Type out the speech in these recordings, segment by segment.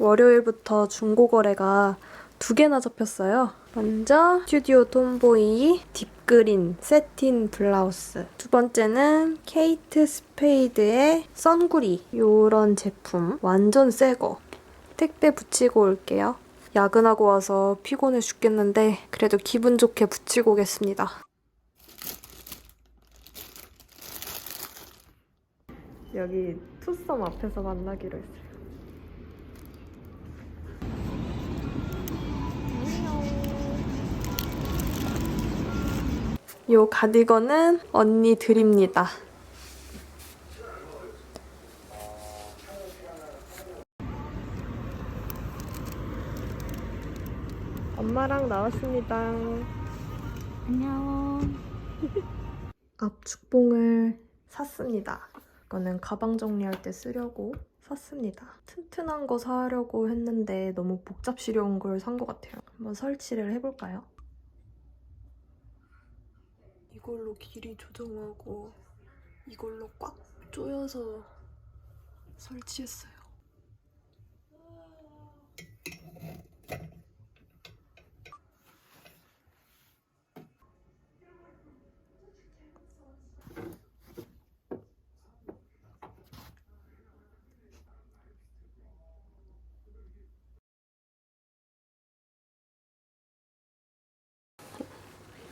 월요일부터 중고 거래가 두 개나 잡혔어요. 먼저 스튜디오 톰보이 딥그린 세틴 블라우스. 두 번째는 케이트 스페이드의 썬구리. 요런 제품. 완전 새 거. 택배 붙이고 올게요. 야근하고 와서 피곤해 죽겠는데 그래도 기분 좋게 붙이고 오겠습니다. 여기 투썸 앞에서 만나기로 했어요. 요 가디건은 언니 드립니다. 엄마랑 나왔습니다. 안녕. 압축봉을 샀습니다. 이거는 가방 정리할 때 쓰려고 샀습니다. 튼튼한 거 사려고 했는데 너무 복잡스러운 걸 산 것 같아요. 한번 설치를 해볼까요? 이걸로 길이 조정하고 이걸로 꽉 조여서 설치했어요.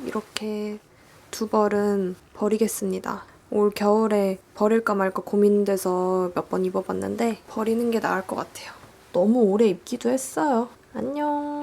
이렇게 두 벌은 버리겠습니다. 올 겨울에 버릴까 말까 고민돼서 몇 번 입어봤는데 버리는 게 나을 것 같아요. 너무 오래 입기도 했어요. 안녕.